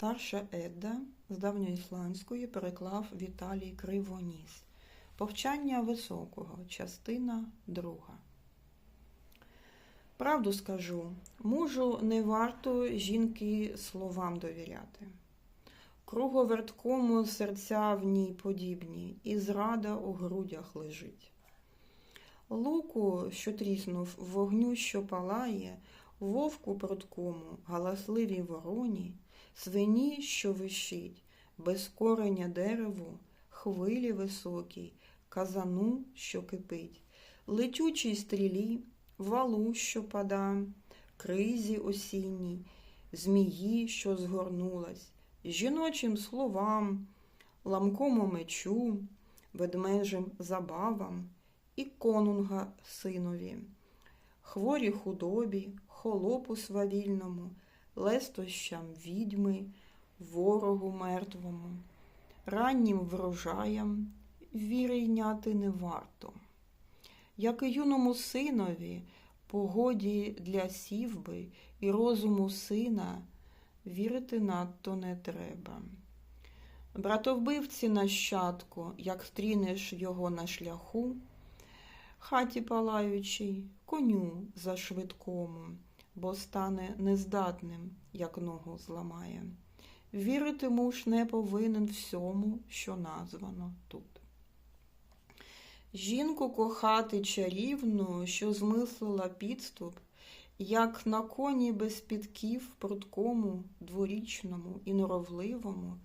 Старша Едда з давньоісландської переклав Віталій Кривоніс. Повчання високого, частина друга. Правду скажу, мужу не варто жінки словам довіряти. Круговерткому серця в ній подібні, і зрада у грудях лежить. Луку, що тріснув, вогню, що палає, вовку пруткому, галасливій вороні, свині, що вищить, без кореня дереву, хвилі високій, казану, що кипить, летючій стрілі, валу, що пада, кризі осінній, змії, що згорнулась, жіночим словам, ламкому мечу, ведмежим забавам і конунга синові, хворі худобі, холопу свавільному, лестощам відьми, ворогу мертвому, раннім врожаям віри йняти не варто. Як і юному синові, погоді для сівби і розуму сина вірити надто не треба. Братовбивці нащадку, як стрінеш його на шляху, хаті палаючій, коню за швидкому, бо стане нездатним, як ногу зламає. Вірити муж не повинен всьому, що названо тут. Жінку кохати чарівну, що змислила підступ, як на коні без підків пруткому, дворічному і норовливому,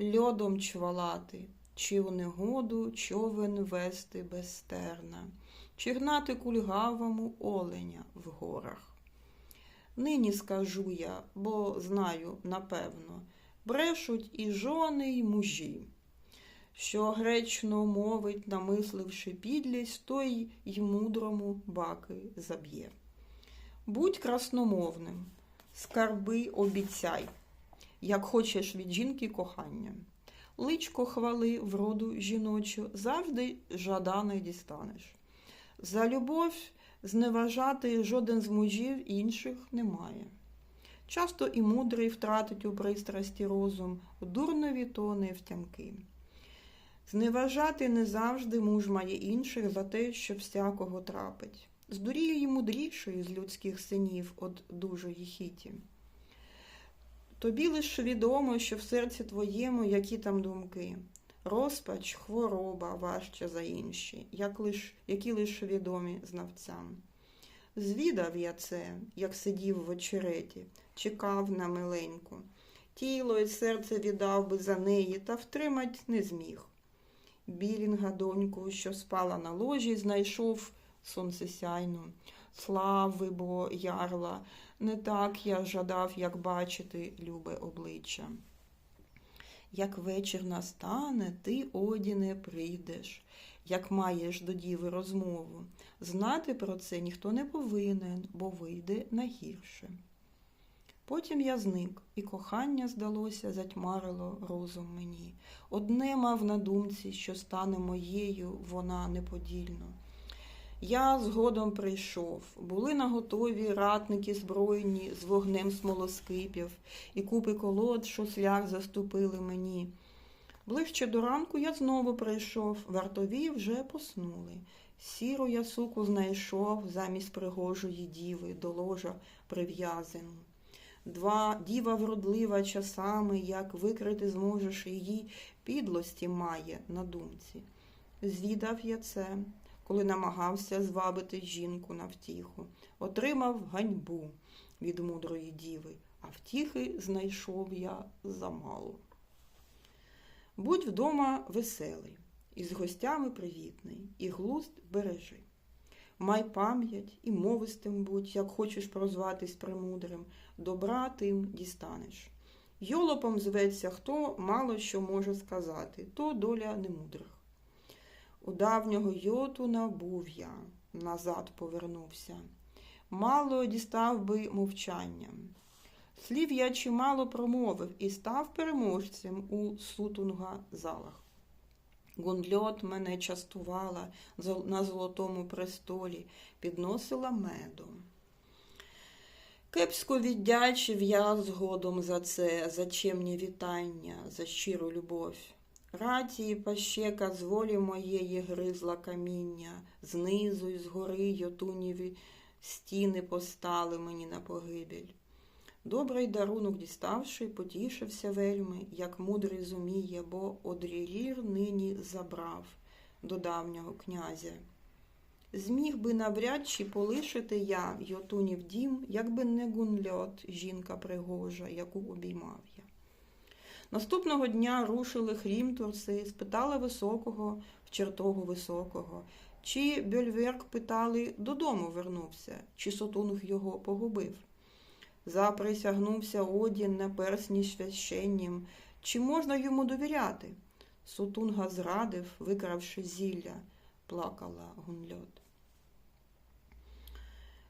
льодом чвалати, чи в негоду човен вести без стерна, чи гнати кульгавому оленя в горах. Нині скажу я, бо знаю, напевно, брешуть і жони, й мужі. Що гречно мовить, намисливши підлість, той й мудрому баки заб'є. Будь красномовним, скарби обіцяй, як хочеш від жінки кохання. Личко хвали вроду жіночу, завжди жадане дістанеш. За любов зневажати жоден з мужів інших немає. Часто і мудрий втратить у пристрасті розум, дурнові то не втямки. Зневажати не завжди муж має інших за те, що всякого трапить. Здуріє й мудрішої з людських синів от дужої хіті. Тобі лиш відомо, що в серці твоєму які там думки. Розпач, хвороба важча за інші, як лиш, які лише відомі знавцям. Звідав я це, як сидів в очереті, чекав на миленьку. Тіло й серце віддав би за неї, та втримать не зміг. Білінга, доньку, що спала на ложі, знайшов сонцесяйну. Слави бо ярла, не так я жадав, як бачити любе обличчя. Як вечір настане, ти, Одіне, прийдеш, як маєш до діви розмову. Знати про це ніхто не повинен, бо вийде найгірше. Потім я зник, і кохання, здалося, затьмарило розум мені. Одне мав на думці, що стане моєю вона неподільно. Я згодом прийшов, були наготові ратники збройні з вогнем смолоскипів, і купи колод, що шлях заступили мені. Ближче до ранку я знову прийшов, вартові вже поснули. Сіру я суку знайшов замість пригожої діви до ложа прив'язану. Два діва вродлива часами, як викрити зможеш її, підлості має на думці. Звідав я це, коли намагався звабити жінку на втіху, отримав ганьбу від мудрої діви, а втіхи знайшов я замало. Будь вдома веселий, і з гостями привітний, і глузд бережи. Май пам'ять і мовистим будь, як хочеш прозватись премудрим, добра тим дістанеш. Йолопом зветься, хто мало що може сказати, то доля немудрих. У давнього йотуна був я, назад повернувся. Мало дістав би мовчанням. Слів я чимало промовив і став переможцем у сутунга залах. Гундльот мене частувала на золотому престолі, підносила медом. Кепсько віддячив я згодом за це, за чемні вітання, за щиру любов. Раті пащека з волі моєї гризла каміння, знизу й згори йотуніві стіни постали мені на погибель. Добрий дарунок діставши, потішився вельми, як мудрий зуміє, бо одрілір нині забрав до давнього князя. Зміг би навряд чи полишити я йотунів дім, якби не гунльот, жінка пригожа, яку обіймав. Наступного дня рушили хрімтурси, спитали високого в чертогу високого, чи Бьольверк питали додому вернувся, чи сотунг його погубив. Заприсягнувся Одін на персні священнім, чи можна йому довіряти? Сутунга зрадив, викравши зілля, плакала гунльот.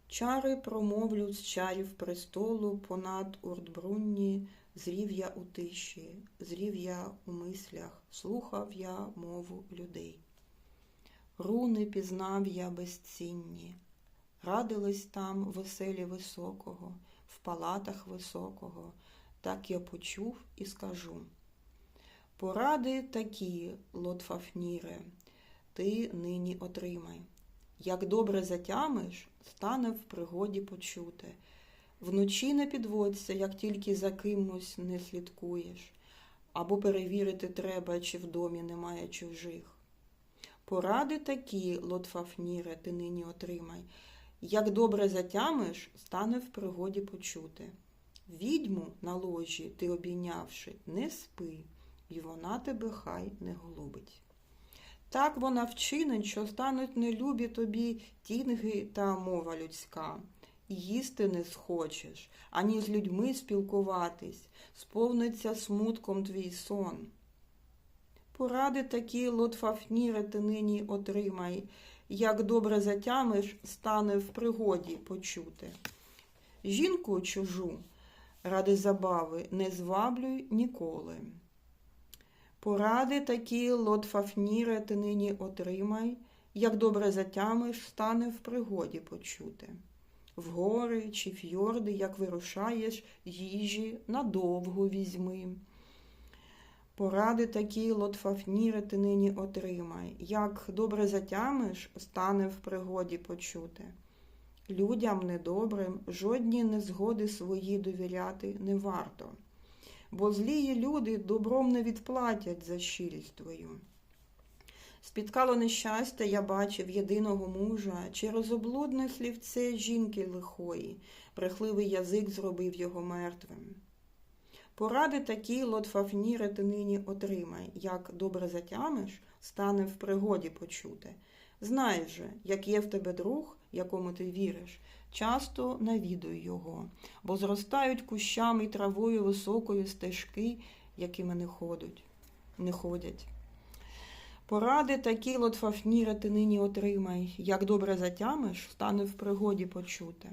Чари промовлю з чарів престолу понад урдбрунні, зрів я у тиші, зрів я у мислях, слухав я мову людей. Руни пізнав я безцінні, радились там веселі високого, в палатах високого, так я почув і скажу. Поради такі, Лотфафніре, ти нині отримай. Як добре затямиш, стане в пригоді почути. Вночі не підводься, як тільки за кимось не слідкуєш, або перевірити треба, чи в домі немає чужих. Поради такі, Лотфафніре, ти нині отримай. Як добре затямиш, стане в пригоді почути. Відьму на ложі ти обійнявши, не спи, і вона тебе хай не голубить. Так вона вчинить, що стануть нелюбі тобі тінги та мова людська. Їсти не схочеш, ані з людьми спілкуватись, сповниться смутком твій сон. Поради такі, Лотфафніре, ти нині отримай, як добре затямиш, стане в пригоді почути. Жінку чужу ради забави не зваблюй ніколи. Поради такі, Лотфафніре, ти нині отримай, як добре затямиш, стане в пригоді почути. В гори чи фьорди, як вирушаєш, їжі надовго візьми. Поради такі, Лотфафніре, ти нині отримай, як добре затямиш, стане в пригоді почути. Людям недобрим жодні незгоди свої довіряти не варто бо злії люди добром не відплатять за щирість твою. Спіткало нещастя, я бачив єдиного мужа, через облудне слівце жінки лихої, брехливий язик зробив його мертвим. Поради такі, Лотфафніре, ти нині отримай, як добре затямиш, стане в пригоді почути. Знай же, як є в тебе друг, якому ти віриш, часто навідуй його, бо зростають кущами й травою високою стежки, якими не ходять. Не ходять. Поради такі, Лотфафніре, ти нині отримай, як добре затямиш, стане в пригоді почути.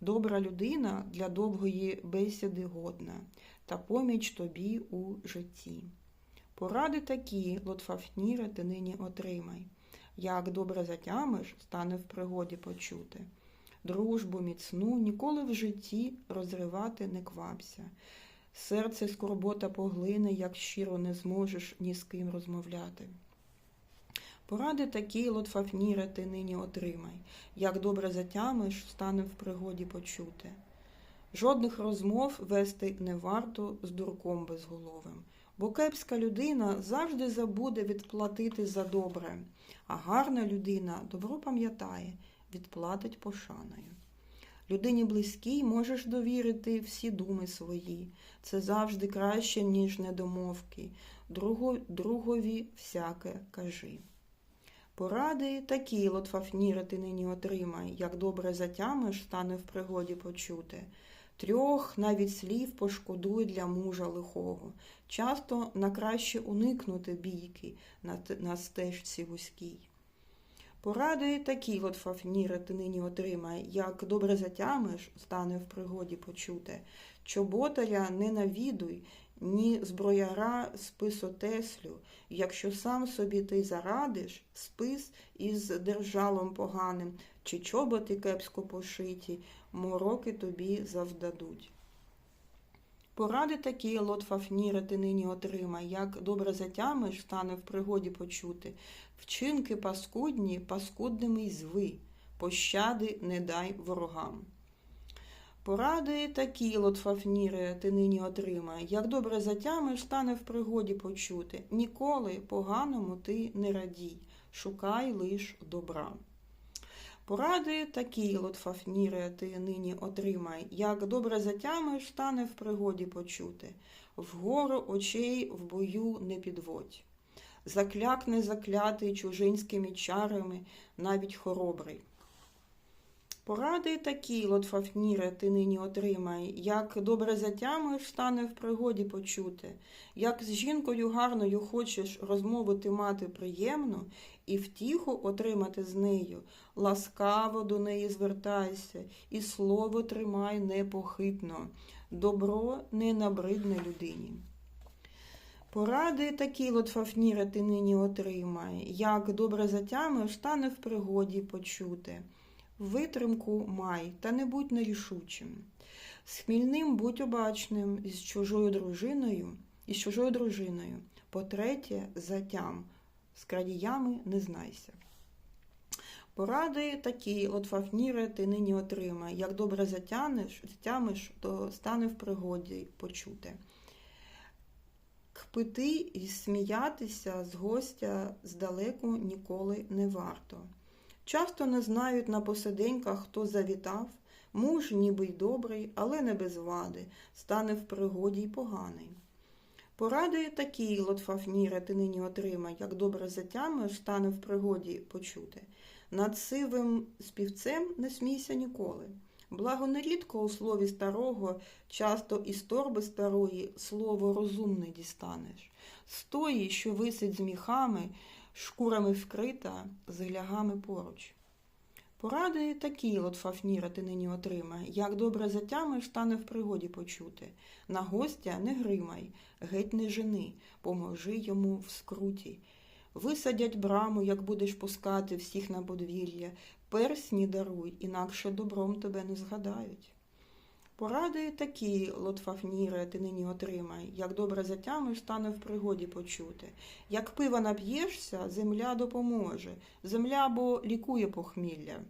Добра людина для довгої бесіди годна, та поміч тобі у житті. Поради такі, Лотфафніре, ти нині отримай, як добре затямиш, стане в пригоді почути. Дружбу міцну ніколи в житті розривати не квапся. Серце скорбота поглине, як щиро не зможеш ні з ким розмовляти. Поради такі, Лотфафніре, ти нині отримай, як добре затямиш, стане в пригоді почути. Жодних розмов вести не варто з дурком безголовим, бо кепська людина завжди забуде відплатити за добре, а гарна людина добро пам'ятає відплатить пошаною. Людині близькій можеш довірити всі думи свої. Це завжди краще, ніж недомовки. Другові всяке кажи. Поради такі, Лотфафніре, ти нині отримай, як добре затямиш, стане в пригоді почути. Трьох навіть слів пошкодуй для мужа лихого. Часто на краще уникнути бійки на, на стежці вузькій. Поради такі, Лотфафніре, ти нині отримай, як добре затямиш, стане в пригоді почути. Чоботаря не навідуй, ні зброяра списотеслю. Якщо сам собі ти зарадиш, спис із держалом поганим, чи чоботи кепсько пошиті, мороки тобі завдадуть. Поради такі, Лотфафніре, ти нині отримай, як добре затямиш, стане в пригоді почути. Вчинки паскудні, паскудними й зви, пощади не дай ворогам. Поради такі, Лотфафніре, ти нині отримай, як добре затямиш, стане в пригоді почути. Ніколи поганому ти не радій, шукай лиш добра. Поради такі, Лотфафніре, ти нині отримай, як добре затямиш, стане в пригоді почути. Вгору очей в бою не підводь. Заклякне заклятий чужинськими чарами, навіть хоробрий. Поради такі, Лотфафніре, ти нині отримай, як добре затямиш, стане в пригоді почути, як з жінкою гарною хочеш розмовити мати приємно і втіху отримати з нею, ласкаво до неї звертайся, і слово тримай непохитно, добро не набридне людині. Поради такі, Лотфафніре, ти нині отримай, як добре затямиш, стане в пригоді почути. Витримку май, та не будь нерішучим. З хмільним будь обачним із чужою дружиною, із чужою дружиною. По-третє, затям, з крадіями не знайся. Поради такі, от Фафніре, ти нині отримай. Як добре затянеш, затямиш, то стане в пригоді почути. Кпити і сміятися з гостя здалеку ніколи не варто. Часто не знають на посиденьках, хто завітав, муж ніби й добрий, але не без вади, стане в пригоді й поганий. Поради такі, Лотфафніре, ти нині отримай, як добре затямиш, стане в пригоді почути. Над сивим співцем не смійся ніколи. Благо нерідко у слові старого, часто із торби старої слово розумне дістанеш. З тої, що висить з міхами, шкурами вкрита, з глягами поруч. Поради такі, Лотфафніра, ти нині отримай, як добре затямиш, стане в пригоді почути. На гостя не гримай, геть не жени, поможи йому в скруті. Висадять браму, як будеш пускати всіх на подвір'я, персні даруй, інакше добром тебе не згадають. Поради такі, Лотфафніре, ти нині отримай, як добре затямиш, стане в пригоді почути. Як пива нап'єшся, земля допоможе, земля бо лікує похмілля.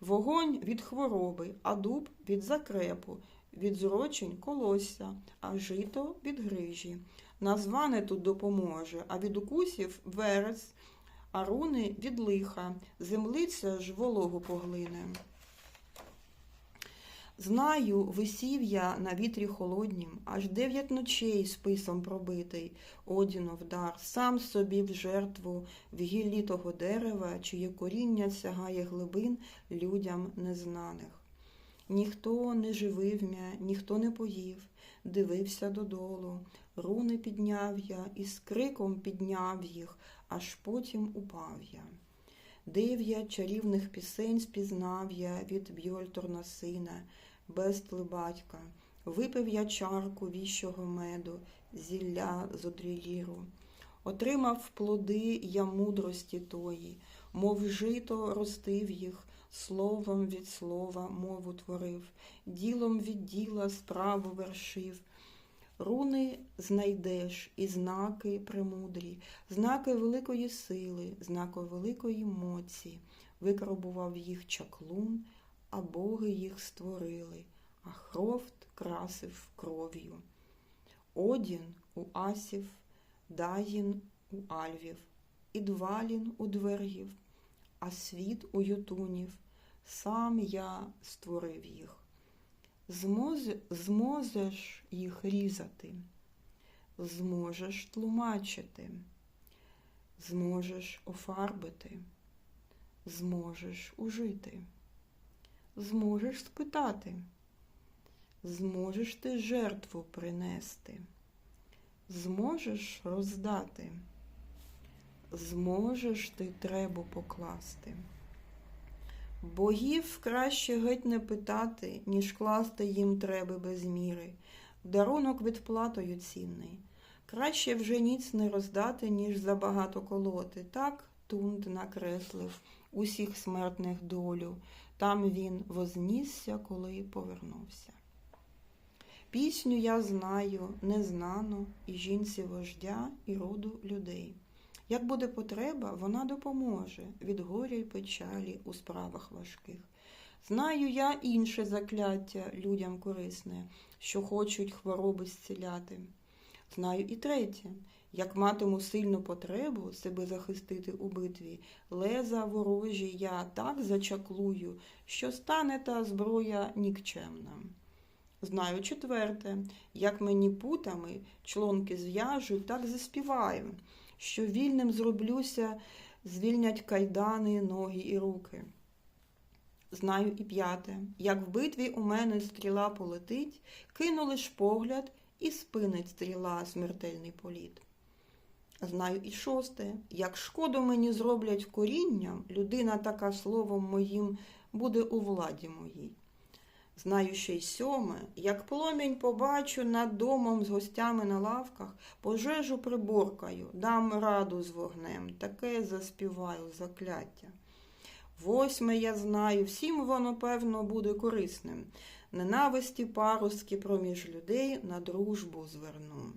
Вогонь від хвороби, а дуб від закрепу, від зрочень колосся, а жито від грижі. Назване тут допоможе, а від укусів верес, а руни від лиха, землиця ж вологу поглине. Знаю, висів я на вітрі холоднім, аж дев'ять ночей списом пробитий, Одінов дар, сам собі в жертву в гіллі того дерева, чиє коріння сягає глибин людям незнаних. Ніхто не живив м'я, ніхто не поїв, дивився додолу, руни підняв я і з криком підняв їх, аж потім упав я. Дев'ять чарівних пісень спізнав я від Бьольторна сина, Бестли батька. Випив я чарку віщого меду, зілля з одріліру. Отримав плоди я мудрості тої, мов жито ростив їх, словом від слова мову творив, ділом від діла справу вершив. Руни знайдеш і знаки премудрі, знаки великої сили, знаки великої моці, викробував їх чаклун, а боги їх створили, а хрофт красив кров'ю. Одін у асів, Даїн у альвів, Ідвалін у двергів, а світ у ютунів, сам я створив їх. Зможеш їх різати, зможеш тлумачити, зможеш офарбити, зможеш ужити, зможеш спитати, зможеш ти жертву принести, зможеш роздати, зможеш ти требу покласти. Богів краще геть не питати, ніж класти їм треба без міри. Дарунок відплатою цінний. Краще вже ніц не роздати, ніж забагато колоти. Так Тунд накреслив усіх смертних долю. там він вознісся, коли повернувся. Пісню я знаю, незнану, і жінці вождя, і роду людей. Як буде потреба, вона допоможе від горя й печалі у справах важких. Знаю я інше закляття людям корисне, що хочуть хвороби зціляти. Знаю і третє, як матиму сильну потребу себе захистити у битві, леза ворожі я так зачаклую, що стане та зброя нікчемна. Знаю четверте, як мені путами члонки зв'яжуть, так заспіваю, що вільним зроблюся, звільнять кайдани, ноги і руки. Знаю і п'яте, як в битві у мене стріла полетить, кину лиш погляд і спинить стріла смертельний політ. Знаю і шосте, як шкоду мені зроблять корінням, людина така словом моїм буде у владі моїй. Знаю ще й сьоме, як пломінь побачу над домом з гостями на лавках, пожежу приборкаю, дам раду з вогнем, таке заспіваю закляття. Восьме я знаю, всім воно, певно, буде корисним. Ненависті паростки проміж людей на дружбу зверну.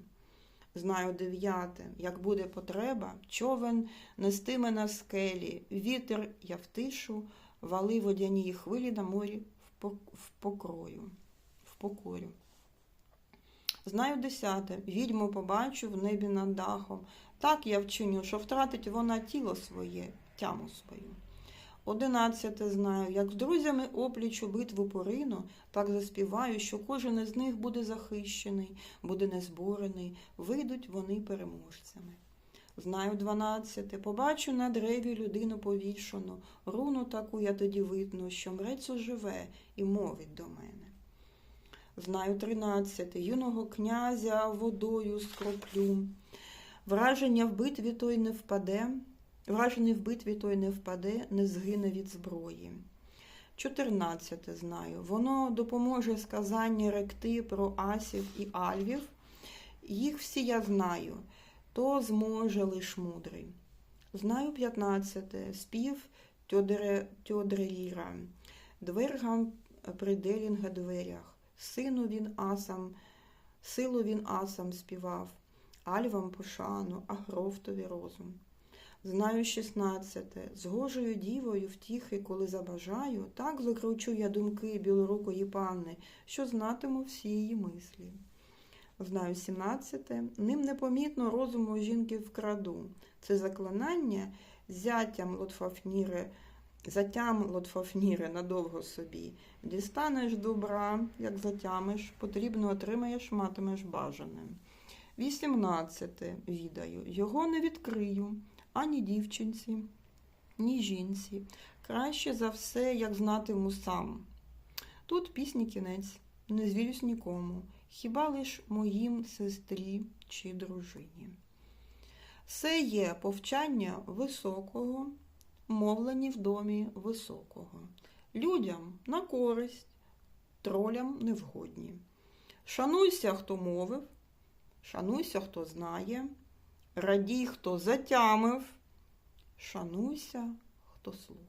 Знаю дев'яте, як буде потреба, човен нестиме на скелі, вітер я втишу, вали водяні хвилі на морі в покрою, в покорю. Знаю десяте, відьму побачу в небі над дахом. Так я вчиню, що втратить вона тіло своє, тяму свою. Одинадцяте знаю, як з друзями опліч у битву порину, так заспіваю, що кожен із них буде захищений, буде незборений, вийдуть вони переможцями. Знаю дванадцяте, побачу на древі людину повішену, руну таку я тоді видну, що мрець уживе і мовить до мене. Знаю тринадцяте, юного князя водою скроплю, враження в битві той не впаде, вражений в битві той не впаде, не згине від зброї. Чотирнадцяте знаю, воно допоможе сказання ректи про асів і альвів. Їх всі я знаю то зможе лиш мудрий. Знаю п'ятнадцяте, спів Тьодреліра, двергам при делінга дверях, сину він асам, силу він асам співав, альвам пошану, а грофтові розум. Знаю шістнадцяте, з гожою дівою втіхи, коли забажаю, так закручу я думки білорукої панни, що знатиму всі її мислі. Знаю 17. Ним непомітно розуму жінки вкраду. Це заклинання зятям Лотфафніри, затям Лотфафніри надовго собі. Дістанеш добра, як затямиш, потрібно отримаєш, матимеш бажане. 18. Відаю. Його не відкрию ані дівчинці, ні жінці. Краще за все, як знатиму сам. Тут пісні кінець, не звірюсь нікому хіба лиш моїм сестрі чи дружині. Це є повчання високого, мовлені в домі високого, людям на користь, тролям невгодні. Шануйся, хто мовив, шануйся, хто знає, радій, хто затямив, шануйся, хто слухає.